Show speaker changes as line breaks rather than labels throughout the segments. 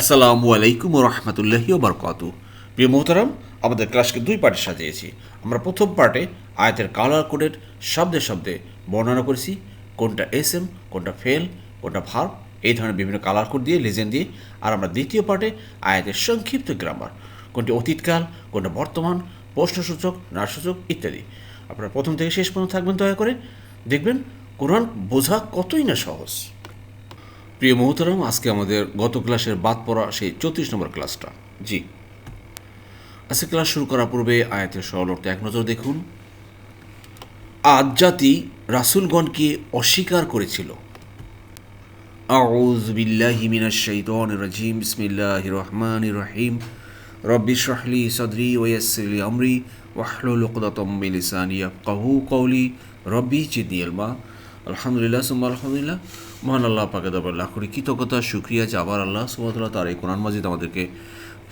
আসসালামু আলাইকুম রহমতুল্লাহি বরকাত। প্রিয় মোহতারাম, আমাদের ক্লাসকে দুই পার্টে সাজিয়েছি। আমরা প্রথম পার্টে আয়াতের কালার কোডের শব্দে শব্দে বর্ণনা করেছি। কোনটা এস এম কোনটা ফেল, কোনটা ভার এই ধরনের বিভিন্ন কালার কোড দিয়ে, লেজেন্ড দিয়ে। আর আমরা দ্বিতীয় পার্টে আয়াতের সংক্ষিপ্ত গ্রামার, কোনটি অতীতকাল, কোনটা বর্তমান, প্রশ্নসূচক নারসূচক ইত্যাদি। আপনারা প্রথম থেকে শেষ পর্যন্ত থাকবেন, দয়া করে। দেখবেন, কোরআন বোঝা কতই না সহজ। প্রিয় মহতারাম, আজকে আমাদের গত ক্লাসের বাদ পড়া সেই চৌত্রিশ নম্বর ক্লাসটা। জি। আজকে ক্লাস শুরু করার পূর্বে আয়াতের অর্থে এক নজর দেখুন। আজ জাতি রাসুলগণকে অস্বীকার করেছিল। আলহামদুলিল্লাহ আলহামদুলিল্লাহ। মহান আল্লাহ পাকে দরবার লাখ করি কৃতজ্ঞতা সুক্রিয়া যে আবার আল্লাহ সুমতলা তার এই কোরআন মাজিদ আমাদেরকে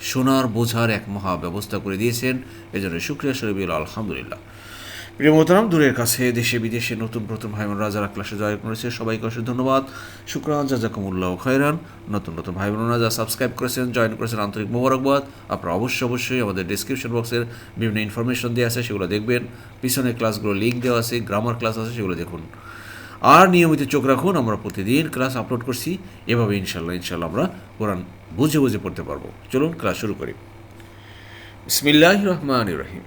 শোনার, বোঝার এক মহা ব্যবস্থা করে দিয়েছেন। এজন্য সুক্রিয়া শরীফ আলহামদুলিল্লাহ। প্রিয় দূরের কাছে, দেশে, বিদেশে নতুন প্রথম ভাই বোনরা যারা ক্লাসে জয়েন করেছে সবাইকে অসংখ্য ধন্যবাদ। শুক্রান, জাজাকুমুল্লাহ খয়রান। নতুন নতুন ভাই বোনরা যারা সাবস্ক্রাইব করেছেন, জয়েন করেছেন আন্তরিক মোবারকবাদ। আপনারা অবশ্যই অবশ্যই আমাদের ডিসক্রিপশন বক্সের বিভিন্ন ইনফরমেশন দেওয়া আছে, সেগুলো দেখবেন। পিছনে ক্লাসগুলো লিঙ্ক দেওয়া আছে গ্রামার ক্লাস আছে, সেগুলো দেখুন। আর নিয়মিত চোখ রাখুন, আমরা প্রতিদিন ক্লাস আপলোড করছি। এভাবে ইনশাল্লাহ ইনশাল্লাহ আমরা কোরআন বুঝে বুঝে পড়তে পারব। চলুন ক্লাস শুরু করি। বিসমিল্লাহ রহমান রহিম।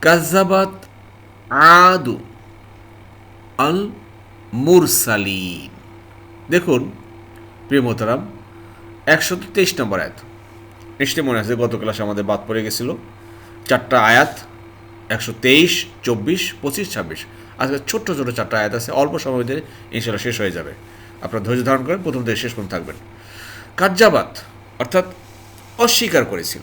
কাজাবাত আদু আল মুরসালিন। দেখুন, প্রিয় মোতারাম একশো তেইশ নম্বর আয়াত। নিশ্চয়ই মনে আছে, গত ক্লাসে আমাদের বাদ পড়ে গেছিল। চারটা আয়াত, একশো তেইশ, চব্বিশ, পঁচিশ, ছাব্বিশ। আজকে ছোট্ট ছোটো চারটা আয়াত আছে, অল্প সময় ধরে ইনশাল্লাহ শেষ হয়ে যাবে। আপনার ধৈর্য ধারণ করেন প্রথম থেকে শেষ পর্যন্ত থাকবেন। কাজ্জাবাত, অর্থাৎ অস্বীকার করেছিল।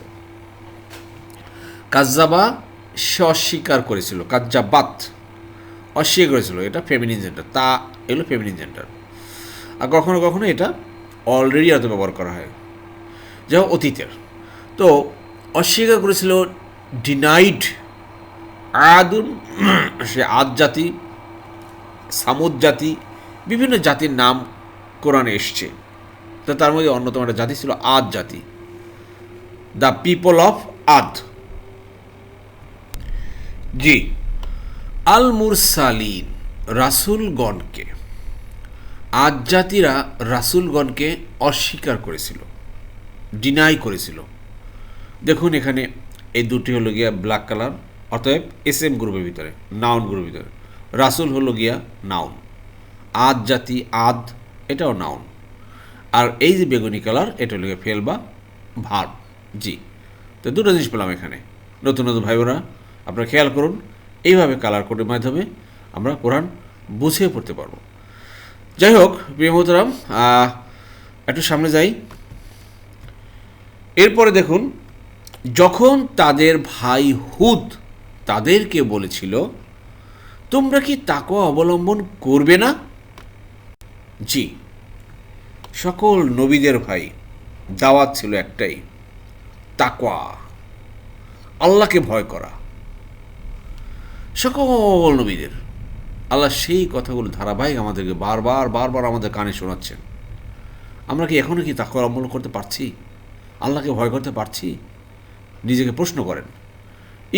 কাজ্জাবা সে অস্বীকার করেছিল। কাজ্জাবাত অস্বীকার করেছিল। এটা ফেমিনিন জেন্ডার তা এগুলো ফেমিনিন জেন্ডার আর কখনো কখনো এটা অলরেডি হয়তো ব্যবহার করা হয়। যেমন অতীতের। তো অস্বীকার করেছিল ডিনাইড আদুন, সে আদ জাতি, সামুদ জাতি, বিভিন্ন জাতির নাম কোরআনে এসছে। তো তার মধ্যে অন্যতম একটা জাতি ছিল আদ জাতি। দ্য পিপল অফ আদ। জি, আল মুরসালিন, রাসুলগণকে। আজ জাতিরা রাসুলগণকে অস্বীকার করেছিল ডিনাই করেছিল। দেখুন এখানে এই দুটি হলো গিয়া ব্ল্যাক কালার অতএব এস এম গ্রুপের ভিতরে নাউন গ্রুপের ভিতরে। রাসুল হলো গিয়া নাউন আদ জাতি আদ, এটাও নাউন আর এই যে বেগুনি কালার এটা হলো ফেল বা ভার। জি। তো দুটো জিনিস পেলাম এখানে। নতুন নতুন ভাই বোনা আপনারা খেয়াল করুন, এইভাবে কালার কোডের মাধ্যমে আমরা কোরআন বুঝিয়ে পড়তে পারব। যাই হোক, প্রিয় মোহতারাম একটু সামনে যাই। এরপরে দেখুন, যখন তাদের ভাই হুদ তাদেরকে বলেছিল, তোমরা কি তাকওয়া অবলম্বন করবে না? জি, সকল নবীদের ভাই, দাওয়াত ছিল একটাই, তাকওয়া, আল্লাহকে ভয় করা। সকল নবীদের, আল্লাহ সেই কথাগুলো ধারাবাহিক আমাদেরকে বারবার বারবার আমাদের কানে শোনাচ্ছেন। আমরা কি এখনও কি তাকওয়া অবলম্বন করতে পারছি? আল্লাহকে ভয় করতে পারছি? নিজেকে প্রশ্ন করেন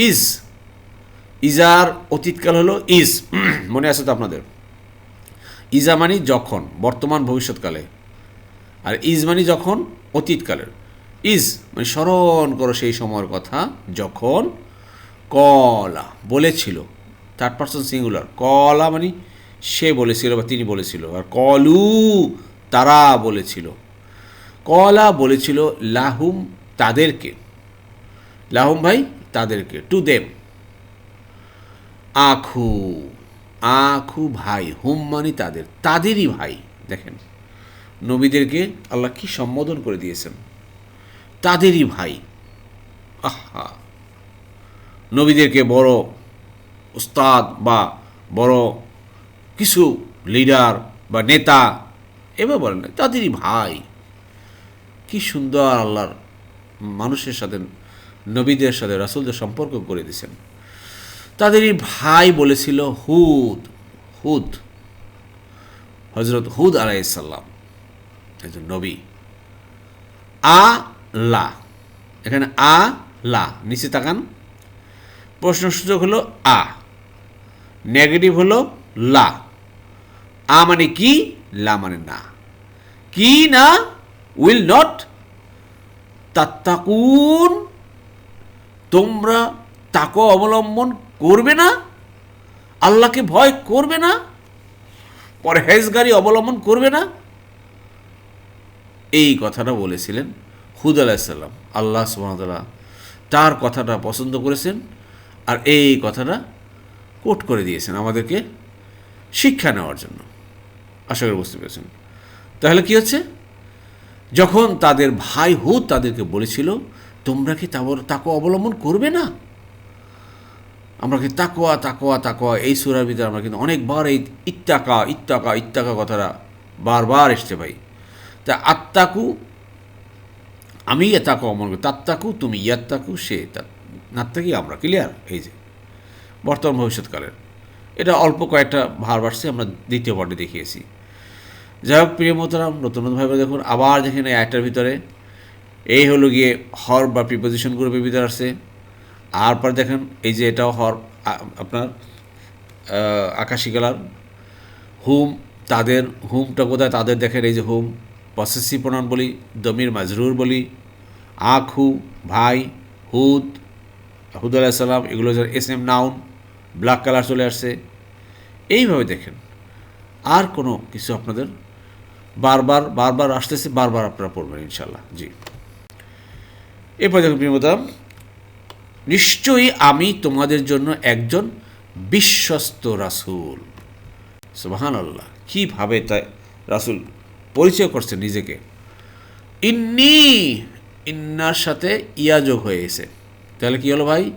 ইজ ইজার অতীতকাল হলো ইজ। মনে আছে তো আপনাদের? ইজা মানি যখন, বর্তমান ভবিষ্যৎকালে। আর ইজ মানি যখন, অতীতকালের। ইজ মানে স্মরণ করো সেই সময়ের কথা, যখন কলা বলেছিল। থার্ড পার্সন সিঙ্গুলার কলা মানে সে বলেছিল বা তিনি বলেছিল। আর কলু তারা বলেছিল। কলা বলেছিল লাহুম তাদেরকে। লাহুম ভাই তাদেরকে টু দেম আখু আখু ভাই, হুম মানি তাদের, তাদেরই ভাই। দেখেন, নবীদেরকে আল্লাহ কি সম্বোধন করে দিয়েছেন? তাদেরই ভাই। আহা! নবীদেরকে বড় উস্তাদ বা বড় কিছু লিডার বা নেতা এবার বলেন না, তাদেরই ভাই। কি সুন্দর আল্লাহর মানুষের সাথে, নবীদের সাথে, রাসুলদের সম্পর্ক করে দিয়েছেন। তাদেরই ভাই বলেছিল হুদ হুদ। হজরত হুদ আলাইসাল্লাম একজন নবী। আ, লা। এখানে আ, লা, নিচে তাকান। প্রশ্ন প্রশ্নসূচক হলো আ। নেগেটিভ হলো লা। আ মানে কি, লা মানে না। কি না, উইল নট। তাত্তাকুন, তোমরা তাকে অবলম্বন করবে না? আল্লাহকে ভয় করবে না? পরহেজগারি অবলম্বন করবে না? এই কথাটা বলেছিলেন হুদ আলাহিসাল্লাম আল্লাহ সুবাহতাল্লাহ তার কথাটা পছন্দ করেছেন আর এই কথাটা কোট করে দিয়েছেন আমাদেরকে শিক্ষা নেওয়ার জন্য। আশা করি বুঝতে পেরেছেন। তাহলে কি হচ্ছে? যখন তাদের ভাই হুদ তাদেরকে বলেছিল, তোমরা কি তাকে অবলম্বন করবে না? আমরা কি তাকোয়া তাকোয়া তাকোয়া এই সুরার ভিতরে আমরা কিন্তু অনেকবার এই ইত্তাকা ইত্তাকা ইত্তাকা কথাটা বারবার এসছে ভাই। তা আত্মাকু আমি তাকে অমল করি, তাত্তাকু, তুমি ইয়াত্তাকু, সে নাত্তাকি, আমরা, ক্লিয়ার, এই যে। বর্তমান ভবিষ্যৎকালের। এটা অল্প কয়েকটা ভার বাড়ছে, আমরা দ্বিতীয় পার্টে দেখিয়েছি। যাই হোক, প্রিয় মতরাম নতুন নতুনভাবে দেখুন, আবার দেখেন এই একটার ভিতরে। এই হলো গিয়ে হর বা প্রিপোজিশন গ্রুপের ভিতরে আসছে। আর পর দেখেন এই যে এটাও হর আপনার আকাশি কালার। হুম, তাদের, হুমটা কোথায় তাদের দেখেন এই যে হুম পসেসিভ প্রণাম বলি, দমির মাজরুর বলি, আখু ভাই, হুদ হুদ আলাহিসাল্লাম এগুলো S M noun, black colour চলে আসছে। এইভাবে দেখেন, আর কোনো কিছু আপনাদের বারবার বারবার আসতেছে, বারবার আপনারা পড়বেন ইনশাল্লাহ, জি। এরপর দেখুন প্রিয়মতাম নিশ্চয়ই আমি তোমাদের জন্য একজন বিশ্বস্ত রাসূল। সুবাহান আল্লাহ কীভাবে তাই রাসূল পরিচয় করছে নিজেকে? ইন্নি, ইন্নার সাথে ইয়া হয়ে গেছে। তাহলে কি হলো ভাই?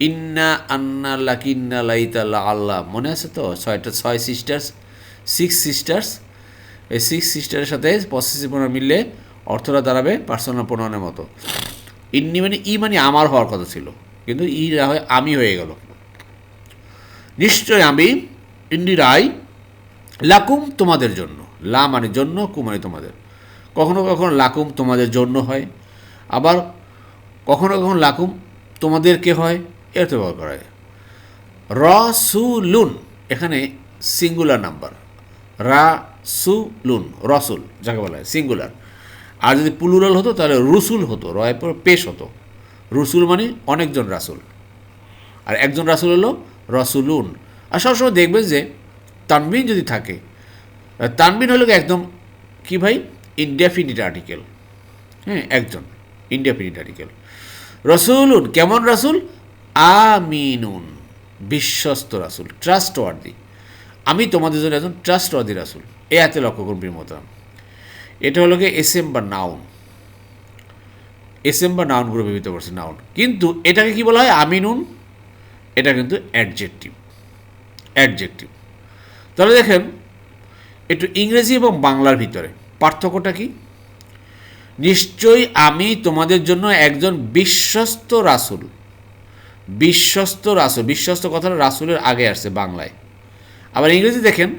ইন্না আন্না লাকিন্না লাইতাল্লাহ আল্লাহ মনে আছে তো? ছয়টা, ছয় সিস্টার্স সিক্স সিস্টার্স এই সিক্স সিস্টারের সাথে পসেসিভ প্রণাম মিললে অর্থটা দাঁড়াবে পার্সোনাল প্রণয়নের মতো। ইন্নি মানে ই মানে আমার হওয়ার কথা ছিল। কিন্তু ই না হয় আমি হয়ে গেল। নিশ্চয় আমি ইন্দি রায় লাকুম তোমাদের জন্য। লা মানে জন্য, কু মানে তোমাদের। কখনো কখনো লাকুম তোমাদের জন্য হয়। আবার কখনো কখনো লাকুম তোমাদেরকে হয়। এর ব্যবহার করা হয় রসুলুন, এখানে সিঙ্গুলার নাম্বার রা সু লুন রসুল, যাকে বলা হয় সিঙ্গুলার আর যদি প্লুরাল হতো, তাহলে রসুল হতো রয়ের পর পেশ হতো। রসুল মানে অনেকজন রাসুল। আর একজন রাসুল হলো রসুলুন। আর সবসময় দেখবেন যে, তানবিন যদি থাকে তানবিন হলো একদম কি ভাই? ইনডেফিনিট আর্টিকেল হ্যাঁ একজন ইনডেফিনিট আর্টিকেল রসুলুন, কেমন রাসুল? আমিনুন, বিশ্বস্ত রাসুল ট্রাস্টওয়ার্দি আমি তোমাদের জন্য একজন ট্রাস্টওয়ার্দি রাসুল। এ হাতে লক্ষ্য করুন প্রিয়মতাম এটা হলো কি এস এম বা নাউন। এস এম বা নাউন গ্রুপে ভিতরে পড়ছে নাউন। কিন্তু এটাকে কি বলা হয়? আমিনুন। এটা কিন্তু অ্যাডজেক্টিভ। অ্যাডজেক্টিভ। তাহলে দেখেন, একটু ইংরেজি এবং বাংলার ভিতরে পার্থক্যটা কি? নিশ্চয়ই আমি তোমাদের জন্য একজন বিশ্বস্ত রাসুল। বিশ্বস্ত রাসুল। বিশ্বস্ত কথাটা রাসুলের আগে আসছে বাংলায়। আবার ইংরেজি দেখেন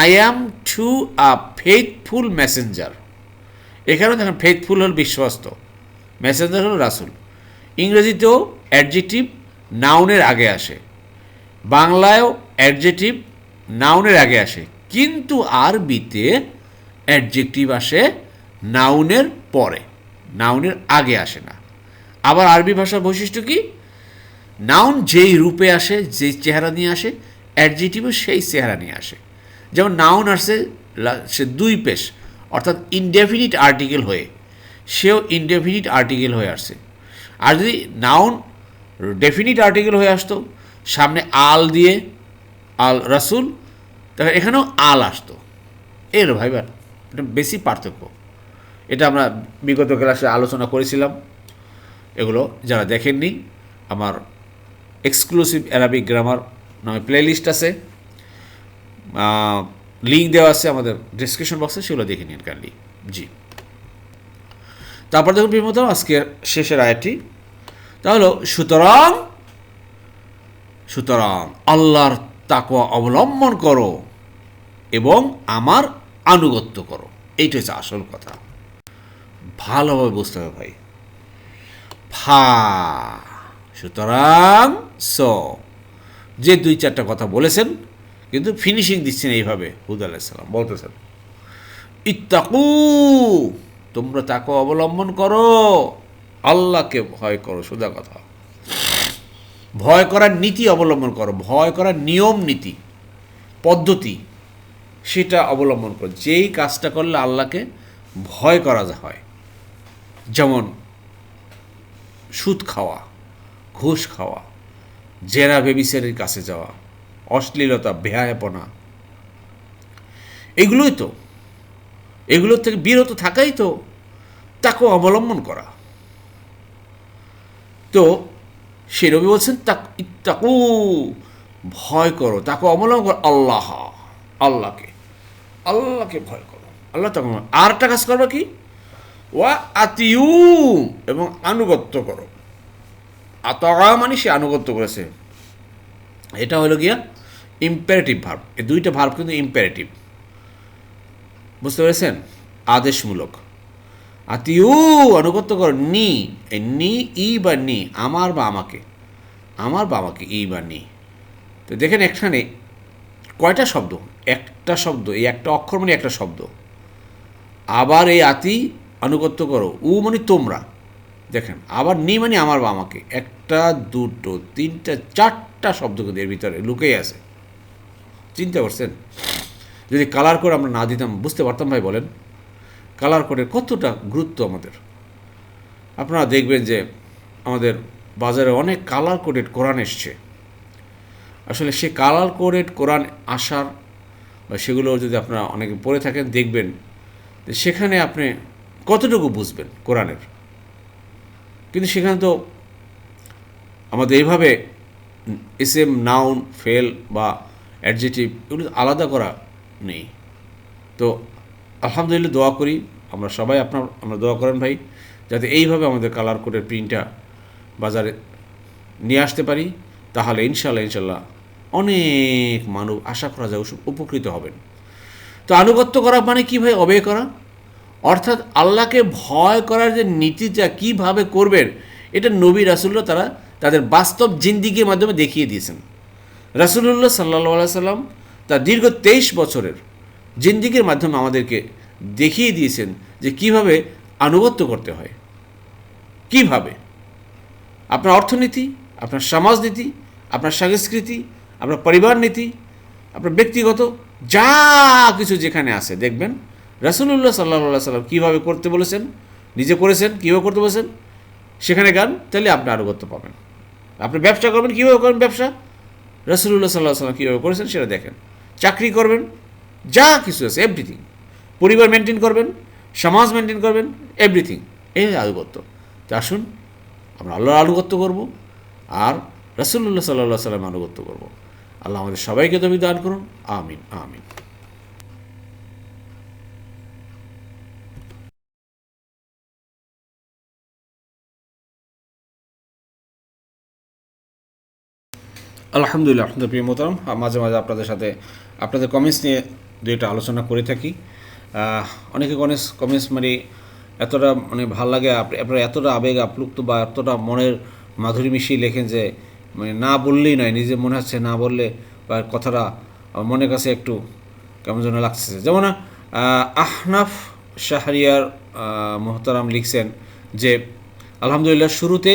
I am to a faithful messenger এখানেও দেখেন ফেথফুল হল বিশ্বস্ত মেসেঞ্জার হল রাসুল। ইংরেজিতেও অ্যাডজেটিভ নাউনের আগে আসে, বাংলায়ও অ্যাডজেটিভ নাউনের আগে আসে, কিন্তু আরবিতে অ্যাডজেক্টিভ আসে নাউনের পরে নাউনের আগে আসে না। আবার আরবি ভাষার বৈশিষ্ট্য কি? নাউন যেই রূপে আসে, যেই চেহারা নিয়ে আসে অ্যাডজেটিভও সেই চেহারা নিয়ে আসে। যেমন নাউন আসছে সে দুই পেশ, অর্থাৎ ইনডেফিনিট আর্টিকেল হয়ে, সেও ইনডেফিনিট আর্টিকেল হয়ে আসছে। আর যদি নাউন ডেফিনিট আর্টিকেল হয়ে আসতো, সামনে আল দিয়ে, আল রাসুল, তাহলে এখানেও আল আসতো। এর ভাইবার এটা বেশি পার্থক্য। এটা আমরা বিগত ক্লাসে আলোচনা করেছিলাম। এগুলো যারা দেখেননি, আমার এক্সক্লুসিভ অ্যারাবিক গ্রামার নামে প্লেলিস্ট আছে। লিঙ্ক দেওয়া আছে আমাদের ডিসক্রিপশন বক্সে সেগুলো দেখে নিন কাইন্ডলি জি। তারপর দেখুন বিমতাম আজকের শেষের আয়াতটি। তা হলো, সুতরাং সুতরাং আল্লাহর তাকওয়া অবলম্বন করো এবং আমার আনুগত্য করো। এইটা হচ্ছে আসল কথা। ভালোভাবে বুঝতে হবে ভাই। ফা সুতরাং, স। যে দুই চারটা কথা বলেছেন কিন্তু ফিনিশিং দিচ্ছেন এইভাবে, হুদ আলাইসাল্লাম বলতেছেন ইত্তাকু, তোমরা তাকে অবলম্বন করো, আল্লাহকে ভয় করো, সোজা কথা। ভয় করার নীতি অবলম্বন করো, ভয় করার নিয়ম নীতি, পদ্ধতি, সেটা অবলম্বন করো। যেই কাজটা করলে আল্লাহকে ভয় করা হয়, যেমন সুদ খাওয়া, ঘুষ খাওয়া, জেরা বেবিসের কাছে যাওয়া অশ্লীলতা, বেহায়াপনা। এগুলোই তো। এগুলোর থেকে বিরত থাকাই তো তাকে অবলম্বন করা। তো সে রবি বলছেন, তাকু ভয় করো। তাকে অবলম্বন করো আল্লাহ, আল্লাহকে। আল্লাহকে ভয় করো। আল্লাহ তখন আর একটা কাজ করবে কি? ওয়া আতিউ এবং আনুগত্য করো। আতয়া মানে সে আনুগত্য করেছে। এটা হলো গিয়া ইম্পারেটিভ ভার্ব এই দুইটা ভার্ব কিন্তু ইম্পারেটিভ বুঝতে পেরেছেন? আদেশমূলক. আতিউ আনুগত্য করো, নি। এই নি, ই বা নি, আমার বা আমাকে। আমার বা আমাকে, ই বা নি। তো দেখেন এখানে কয়টা শব্দ? একটা শব্দ, এই একটা অক্ষর মানে একটা শব্দ। আবার এই আতি আনুগত্য করো, উ মানে তোমরা। দেখেন, আবার নি মানে আমার বা আমাকে। একটা, দুটো, তিনটা, চারটা শব্দ কিন্তু এর ভিতরে লুকেই আছে। চিন্তা করছেন যদি কালার কোড আমরা না দিতাম, বুঝতে পারতাম ভাই বলেন। কালার কোডের কতটা গুরুত্ব আমাদের? আপনারা দেখবেন যে আমাদের বাজারে অনেক কালার কোডেড কোরআন এসছে। আসলে সে কালার কোডেড কোরআন আসার বা সেগুলো যদি আপনারা অনেকে পড়ে থাকেন, দেখবেন সেখানে আপনি কতটুকু বুঝবেন কোরআনের কিন্তু সেখানে তো আমাদের এইভাবে এস এম নাউন ফেল বা অ্যাডজেটিভ এগুলো আলাদা করা নেই। তো আলহামদুলিল্লাহ দোয়া করি, আমরা সবাই আপনার, আমরা দোয়া করেন ভাই, যাতে এইভাবে আমাদের কালার কোডের প্রিন্টটা বাজারে নিয়ে আসতে পারি, তাহলে ইনশাল্লাহ ইনশাল্লাহ অনেক মানব আশা করা যায় উপকৃত হবেন। তো আনুগত্য করা মানে কী ভাই? অবেয় করা। অর্থাৎ আল্লাহকে ভয় করার যে নীতিটা কীভাবে করবেন, এটা নবী রাসুল্লাহ তারা তাদের বাস্তব জিন্দিগির মাধ্যমে দেখিয়ে দিয়েছেন। রাসুল্লাহ সাল্লা সাল্লাম তার দীর্ঘ তেইশ বছরের জিন্দিগির মাধ্যমে আমাদেরকে দেখিয়ে দিয়েছেন যে কীভাবে আনুগত্য করতে হয়। কীভাবে? আপনার অর্থনীতি, আপনার সমাজনীতি, আপনার সংস্কৃতি, আপনার পরিবার নীতি, আপনার ব্যক্তিগত যা কিছু যেখানে আছে দেখবেন রাসুল্লাহ সাল্লাহ সাল্লাম কীভাবে করতে বলেছেন, নিজে করেছেন, কীভাবে করতে বলেছেন, সেখানে গান তাহলে আপনি আনুগত্য পাবেন। আপনি ব্যবসা করবেন, কীভাবে করবেন ব্যবসা? রসুল্লাহ সাল্লাহ সাল্লাম কীভাবে করেছেন সেটা দেখেন। চাকরি করবেন, যা কিছু আছে এভরিথিং পরিবার মেনটেন করবেন, সমাজ মেনটেন করবেন এভরিথিং এই আনুগত্য। তো আসুন, আমরা আল্লাহর আনুগত্য করব আর রসুল্লাহ সাল্লাহ সাল্লাম আনুগত্য করব। আল্লাহ আমাদের সবাইকে তুমি দান করুন। আমিন আমিন। আলহামদুলিল্লাহ আপনাদের প্রিয় মোতারাম মাঝে মাঝে আপনাদের সাথে আপনাদের কমেন্টস নিয়ে দুইটা আলোচনা করে থাকি। অনেকে কমেন্টস কমেন্টস মানে এতটা মানে ভালো লাগে আপনারা এতটা আবেগ আপ্লুপ্ত বা এতটা মনের মাধুরী মিশিয়ে লেখেন যে মানে না বললেই নয়, নিজে মনে হচ্ছে না বললে বা কথাটা মনের কাছে একটু কেমন যেন লাগছে যেমন আহনাফ শাহরিয়ার মোহতারাম লিখছেন যে, আলহামদুলিল্লাহ, শুরুতে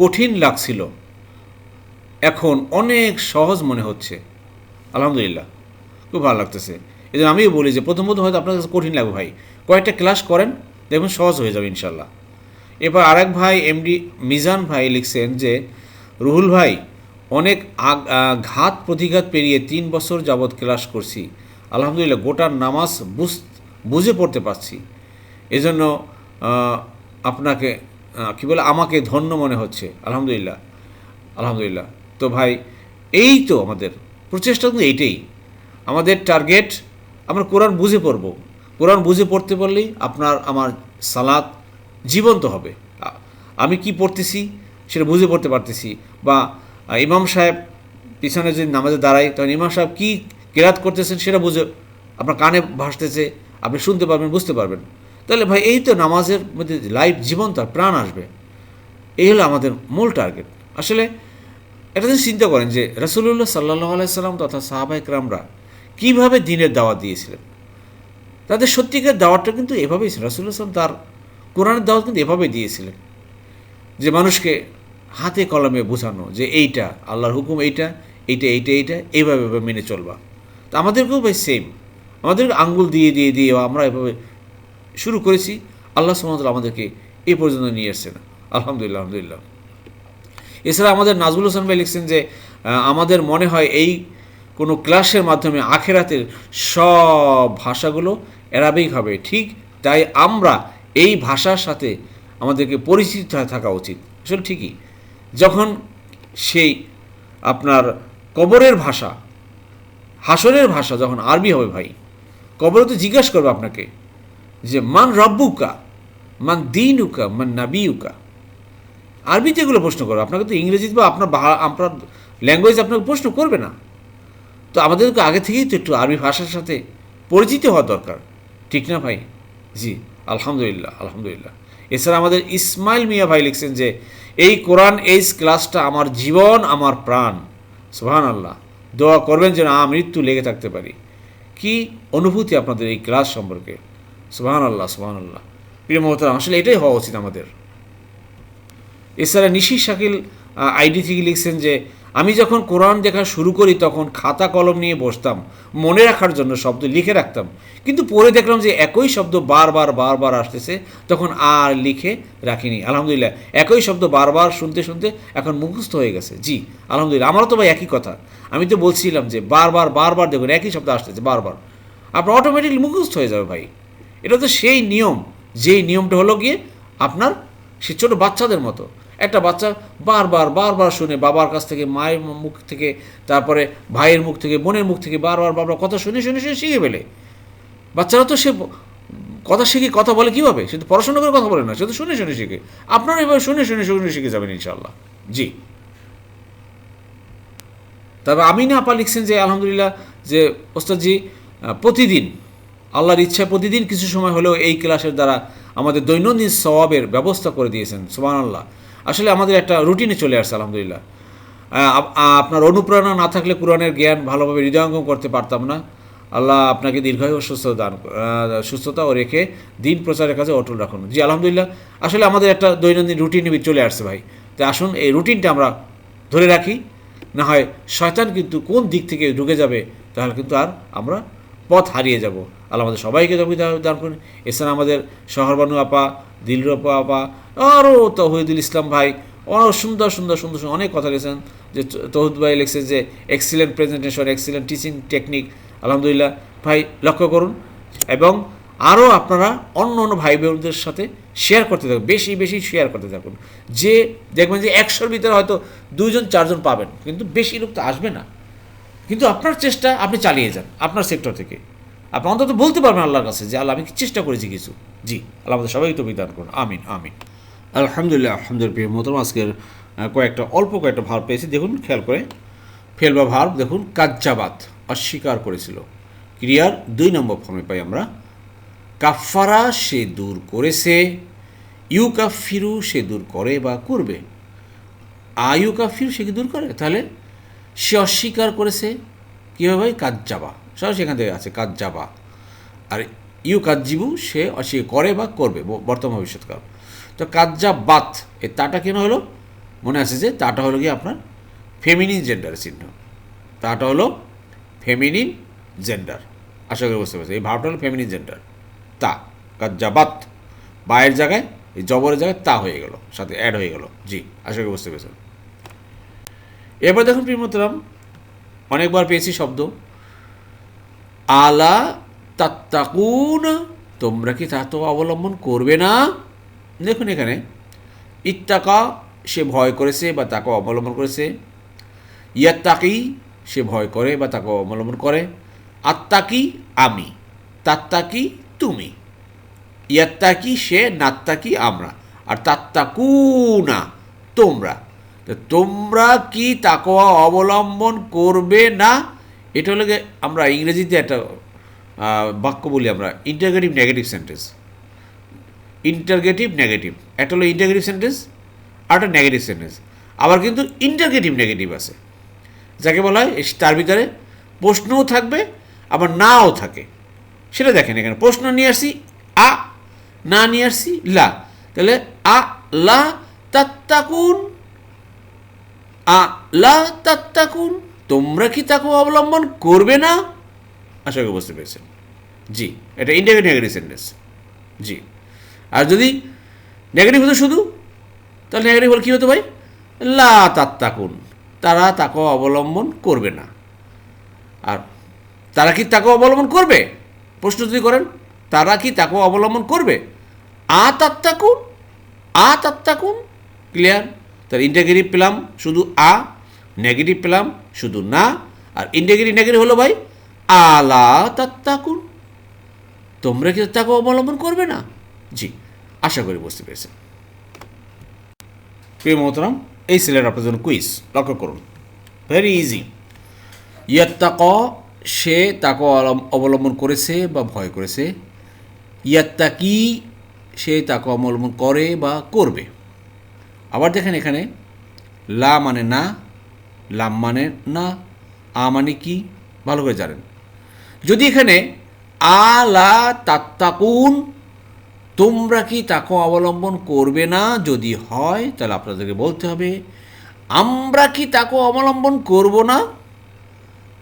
কঠিন লাগছিল। এখন অনেক সহজ মনে হচ্ছে। আলহামদুলিল্লাহ, খুব ভালো লাগতেছে। এই জন্য আমিও বলি যে প্রথম প্রথম হয়তো আপনার কাছে কঠিন লাগবে ভাই। কয়েকটা ক্লাস করেন, দেখবেন সহজ হয়ে যাবে ইনশাল্লাহ এবার আরেক ভাই এমডি মিজান ভাই লিখছেন যে, রুহুল ভাই, অনেক ঘাত প্রতিঘাত পেরিয়ে তিন বছর যাবৎ ক্লাস করছি। আলহামদুলিল্লাহ গোটার নামাজ বুঝ, বুঝে পড়তে পারছি। এজন্য আপনাকে কী বলে, আমাকে ধন্য মনে হচ্ছে। আলহামদুলিল্লাহ আলহামদুলিল্লাহ। তো ভাই, এই তো আমাদের প্রচেষ্টা কিন্তু এইটাই। আমাদের টার্গেট আমরা কোরআন বুঝে পড়ব। কোরআন বুঝে পড়তে পারলেই আপনার, আমার সালাদ জীবন্ত হবে। আমি কি পড়তেছি সেটা বুঝে পড়তে পারতেছি। বা ইমাম সাহেব পিছনে যদি নামাজে দাঁড়াই, তখন ইমাম সাহেব কী কেরাত করতেছেন সেটা বুঝে আপনার কানে ভাসতেছে, আপনি শুনতে পারবেন, বুঝতে পারবেন। তাহলে ভাই, এই তো নামাজের মধ্যে লাইফ জীবন তার প্রাণ আসবে, এই হলো আমাদের মূল টার্গেট আসলে একটা জিনিস চিন্তা করেন যে রসুল্লাহ সাল্লাহ আলাইসাল্লাম তথা সাহাবাহিক রামরা কীভাবে দিনের দাওয়াত দিয়েছিলেন? তাদের সত্যিকার দাওয়াতটা কিন্তু এভাবেই ছিল। রসুল্লাহ সাল্লাম তার কোরআনের দাওয়াত কিন্তু এভাবেই দিয়েছিলেন। যে মানুষকে হাতে কলমে বোঝানো যে এইটা, আল্লাহর হুকুম এইটা এইটা এইটা এইটা এইভাবে এভাবে মেনে চলবা। তা আমাদেরকেও ভাই সেম আমাদের আঙ্গুল দিয়ে দিয়ে দিয়ে আমরা এভাবে শুরু করেছি। আল্লাহ সুমতল আমাদেরকে এ পর্যন্ত নিয়ে এসছেন। আলহামদুলিল্লাহ আলহামদুলিল্লাহ। এছাড়া আমাদের নাজবুল হোসেন ভাই লিখছেন যে আমাদের মনে হয় এই কোনো ক্লাসের মাধ্যমে আখেরাতের সব ভাষাগুলো এরাবেই হবে। ঠিক তাই আমরা এই ভাষার সাথে আমাদেরকে পরিচিত থাকা উচিত। আসলে ঠিকই। যখন সেই আপনার কবরের ভাষা, হাসরের ভাষা যখন আরবি হবে ভাই, কবরে তো জিজ্ঞাসা করবে আপনাকে যে, মান রব্বুকা, মান দিনুকা, মান নাবিউকা আরবিতে এগুলো প্রশ্ন করবে আপনাকে তো ইংরেজিতে বা আপনার আপনার ল্যাঙ্গুয়েজ আপনাকে প্রশ্ন করবে না। তো আমাদেরকে আগে থেকেই তো একটু আরবি ভাষার সাথে পরিচিত হওয়া দরকার। ঠিক না ভাই? জি, আলহামদুলিল্লাহ আলহামদুলিল্লাহ। এছাড়া আমাদের ইসমাইল মিয়া ভাই লিখছেন যে, এই কোরআন এইস ক্লাসটা আমার জীবন, আমার প্রাণ। সুহান আল্লাহ দোয়া করবেন যেন আ মৃত্যু লেগে থাকতে পারি। কি অনুভূতি আপনাদের এই ক্লাস সম্পর্কে? সুহান আল্লাহ সোহান আল্লাহ প্রিয় মহতারাম আসলে এটাই হওয়া উচিত আমাদের। এছাড়া নিশি শাকিল আইডি থেকে লিখছেন যে, আমি যখন কোরআন দেখা শুরু করি তখন খাতা কলম নিয়ে বসতাম। মনে রাখার জন্য শব্দ লিখে রাখতাম। কিন্তু পরে দেখলাম যে একই শব্দ বারবার বারবার আসতেছে। তখন আর লিখে রাখিনি। আলহামদুলিল্লাহ, একই শব্দ বারবার শুনতে শুনতে এখন মুখস্থ হয়ে গেছে। জি, আলহামদুলিল্লাহ। আমারও তো ভাই একই কথা। আমি তো বলছিলাম যে বারবার বারবার দেখুন, একই শব্দ আসতেছে বারবার। আপনার অটোমেটিকলি মুখস্থ হয়ে যাবে ভাই। এটা তো সেই নিয়ম। যেই নিয়মটা হলো গিয়ে আপনার সে ছোটো বাচ্চাদের মতো। একটা বাচ্চা বারবার বারবার শুনে বাবার কাছ থেকে, মায়ের মুখ থেকে, তারপরে ভাইয়ের মুখ থেকে, বোনের মুখ থেকে বারবার বারবার কথা শুনে শুনে শুনে শিখে ফেলে। বাচ্চারা তো সে কথা শিখে কথা বলে কীভাবে? সে তো পড়াশোনা করে কথা বলে না, সে তো শুনে শুনে শিখে। আপনারা এভাবে শুনে শুনে শুনে শিখে যাবেন ইনশাল্লাহ জি। তারপর আমি না আপা লিখছেন যে, আলহামদুলিল্লাহ, যে ওস্তাদজি প্রতিদিন, আল্লাহর ইচ্ছা প্রতিদিন কিছু সময় হলেও এই ক্লাসের দ্বারা আমাদের দৈনন্দিন স্বভাবের ব্যবস্থা করে দিয়েছেন সুবান আল্লাহ আসলে আমাদের একটা রুটিনে চলে আসছে, আলহামদুলিল্লাহ। আপ- আপনার অনুপ্রেরণা না থাকলে কোরআনের জ্ঞান ভালোভাবে হৃদয়ঙ্গম করতে পারতাম না। আল্লাহ আপনাকে দীর্ঘায়ু ও সুস্থতা দান সুস্থতা ও রেখে দিন প্রচারের কাছে অটল রাখুন। জি, আলহামদুলিল্লাহ। আসলে আমাদের একটা দৈনন্দিন রুটিন চলে আসছে ভাই। তাই আসুন, এই রুটিনটা আমরা ধরে রাখি। না হয় শয়তান কিন্তু কোন দিক থেকে ঢুকে যাবে, তাহলে কিন্তু আর আমরা পথ হারিয়ে যাব। আল্লাহ আমাদের সবাইকে তবে দান করুন। এছাড়া আমাদের শহরবানু আপা, দিলরূপা আপা আরও তহিদুল ইসলাম ভাই অনেক সুন্দর সুন্দর সুন্দর সুন্দর অনেক কথা লিখেছেন। যে তহুদ ভাই লিখছেন যে excellent presentation excellent teaching technique আলহামদুলিল্লাহ। ভাই, লক্ষ্য করুন, এবং আরও আপনারা অন্য অন্য ভাই বোনদের সাথে শেয়ার করতে থাকুন, বেশি বেশি শেয়ার করতে থাকুন। যে, দেখবেন যে একশোর ভিতরে হয়তো দুইজন, চারজন পাবেন, কিন্তু বেশি লোক তো আসবে না। কিন্তু আপনার চেষ্টা, আপনি চালিয়ে যান, আপনার সেক্টর থেকে। আপনি অন্তত বলতে পারবেন আল্লাহর কাছে যে, আল্লাহ, আমি চেষ্টা করেছি কিছু। জি, আল্লাহ আমাদের সবাই তো বিধান করুন। আমিন আমিন। আলহামদুলিল্লাহ আলহামদুলিল্লাহ, প্রিয় মোহতরম, আজকের কয়েকটা, অল্প কয়েকটা ভার পেয়েছি। দেখুন, খেয়াল করে। ফেল বা দেখুন, কাজ্জাবাত অস্বীকার করেছিল। ক্রিয়ার দুই নম্বর ফর্মে পাই আমরা কাফারা সে দূর করেছে ইউ কাফিরু সে দূর করে বা করবে। আয়ু কাফির সে কি দূর করে? তাহলে সে অস্বীকার করেছে, কীভাবে? কাজ যাবা সব সেখান থেকে আছে কাজ যাবা আর ইউ কাজিবু সে অস্বীকার করে বা করবে বর্তমান ভবিষ্যৎকাল। তো কাজ্জা বাত এ তাটা কেন হলো? মনে আছে যে তাটা হলো কি আপনার ফেমিনিন জেন্ডারের চিহ্ন। তাটা হলো ফেমিনিন জেন্ডার আশা করি বুঝতে পারছি এই ভাবটা হলো ফেমিনিন জেন্ডার তা কাজ্জাবাত বায়ের জায়গায়, এই জবরের জায়গায় তা হয়ে গেল, সাথে অ্যাড হয়ে গেল। জি, আশা করি বুঝতে পেরেছেন। এবার দেখুন প্রিমতরাম অনেকবার পেয়েছি শব্দ। আলা তাত্তাকুন, তোমরা কি তা তো অবলম্বন করবে না? দেখুন এখানে, ইত্তাকা, সে ভয় করেছে বা তাকে অবলম্বন করেছে। ইয়াত্তাকি, সে ভয় করে বা তাকে অবলম্বন করে। আত্মাকি আমি। তাত্তাকি, তুমি। ইয়াত্তাকি, সে, নাত্তাকি, আমরা। আর তাত্তাকুনা, তোমরা। তোমরা কি তাকওয়া অবলম্বন করবে না? এটা হলো আমরা ইংরেজিতে একটা বাক্য বলি আমরা interrogative negative sentence interrogative negative একটা হলো ইন্টারগেটিভ সেন্টেন্স আর একটা নেগেটিভ সেন্টেন্স আবার কিন্তু ইন্টারগেটিভ নেগেটিভ আছে। যাকে বলা হয় তার ভিতরে প্রশ্নও থাকবে, আবার নাও থাকে। সেটা দেখেন এখানে, প্রশ্ন নিয়ে আসছি, আ, না নিয়ে আসছি, লা। তাহলে আ, লা, তাত্তাকুন। আ, লা, তাত্তাকুন। তোমরা কি তাকে অবলম্বন করবে না? আশা করি বুঝতে পেরেছেন। জি, এটা ইন্ডিয়াকে নেগেটিভ সেন্টেন্স জি। আর যদি নেগেটিভ হতো শুধু, তাহলে নেগেটিভ হলে কী হতো ভাই? লা তাত্তাকুন, তারা তাকে অবলম্বন করবে না। আর তারা কি তাকে অবলম্বন করবে? প্রশ্ন যদি করেন, তারা কি তাকে অবলম্বন করবে? আ তাত্তাকুন আ তাত্তাকুন, ক্লিয়ার? তাহলে ইন্টাগ্রেটিভ পেলাম, শুধু আ, নেগেটিভ পেলাম, শুধু না। আর ইন্টাগ্রেটিভ নেগেটিভ হলো ভাই আলা তাত্তাকুন। তোমরা কি তাকে অবলম্বন করবে না? জি। আশা করি বুঝতে পেরেছেন। প্রিয় মোহতরাম, এই সিলেট আপনার জন্য কুইজ লক্ষ্য করুন। ভেরি ইজি ইয়াত্তাক, সে তাকে অবলম্বন করেছে বা ভয় করেছে। ইয়াত্তাকি, সে তাকে অবলম্বন করে বা করবে। আবার দেখেন এখানে, লা মানে না, লাম মানে না, আ মানে কি? ভালো করে জানেন। যদি এখানে, আ লা তাত্তাকুন তোমরা কি তাকে অবলম্বন করবে না? যদি হয়, তাহলে আপনাদেরকে বলতে হবে, আমরা কি তাকে অবলম্বন করব না?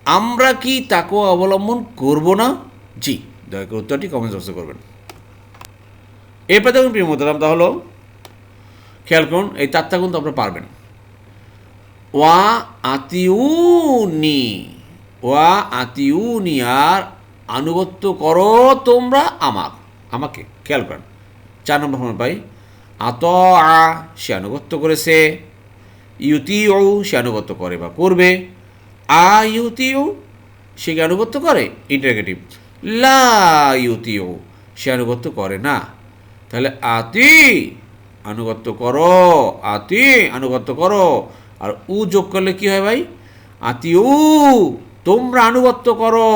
আমরা কি তাকে অবলম্বন করব না? জি, দয়া করে উত্তরটি কমেন্ট বক্সে করবেন। এরপর দেখুন প্রিয় মোতারাম তাহলে খেয়াল করুন, এই তাত্তা কিন্তু আপনারা পারবেন। ওয়া আতিউনি ওয়া আতিউনি, আর আনুগত্য করো তোমরা আমার, আমাকে, খেয়াল করেন। চার নম্বর ফর্মে পাই। আত আ সে আনুগত্য করেছে ইউতি ও সে আনুগত্য করে বা করবে, আ ইউতি ও সে কি আনুগত্য করে? ইন্টারগেটিভ লা ইউতি ও সে আনুগত্য করে না। তাহলে আতি আনুগত্য করো, আতি আনুগত্য করো। আর উ যোগ করলে কি হয় ভাই? আতি উ তোমরা আনুগত্য করো।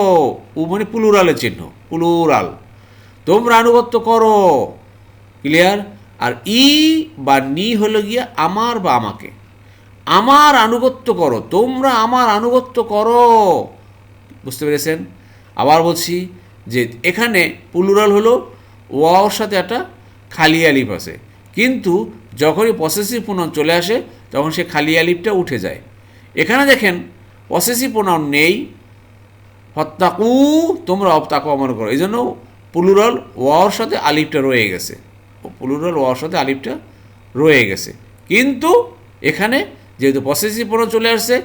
উ মানে পুলুরালের চিহ্ন পুলুরাল তোমরা আনুগত্য করো। ক্লিয়ার আর ই বা নি হলো গিয়া আমার বা আমাকে। আমার আনুগত্য করো, তোমরা আমার আনুগত্য করো। বুঝতে পেরেছেন? আবার বলছি যে এখানে পুলুরাল হলো ওয়াওর সাথে একটা খালি আলিফ আছে। কিন্তু যখনই পসেসিভ প্রোনাউন চলে আসে, তখন সে খালি আলিফটা উঠে যায়। এখানে দেখেন পসেসিভ প্রোনাউন নেই। হত্যাকু তোমরা তাকে অমন করো। এই জন্য পুলুরাল ওয়ার সাথে আলিফটা রয়ে গেছে। পুলুরাল ওয়ার সাথে আলিফটা রয়ে গেছে। কিন্তু এখানে যেহেতু পসেসিভ প্রোনাউন চলে আসছে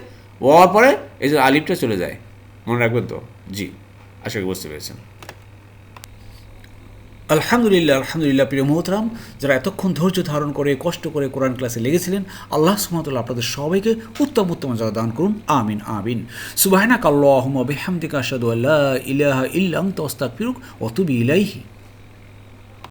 ওয়ার পরে এই জন্য আলিফটা চলে যায়। মনে রাখবেন তো? জি আশা করি বুঝতে পেরেছেন।
আলহামদুলিল্লাহ আলহামদুলিল্লাহ প্রিয় মোহতরাম যারা এতক্ষণ ধৈর্য ধারণ করে কষ্ট করে কোরআন ক্লাসে লেগেছিলেন আল্লাহ সুমতুল্লাহ আপনাদের সবাইকে উত্তম উত্তম যা দান করুন আমিন আমিন। সুবাহনা কাল্লাহম বেহামদিকা আসাদু আল্লাহ ইলাহা ইল্লাং তস্তাক ফিরুক অতুবি ইলাইহি।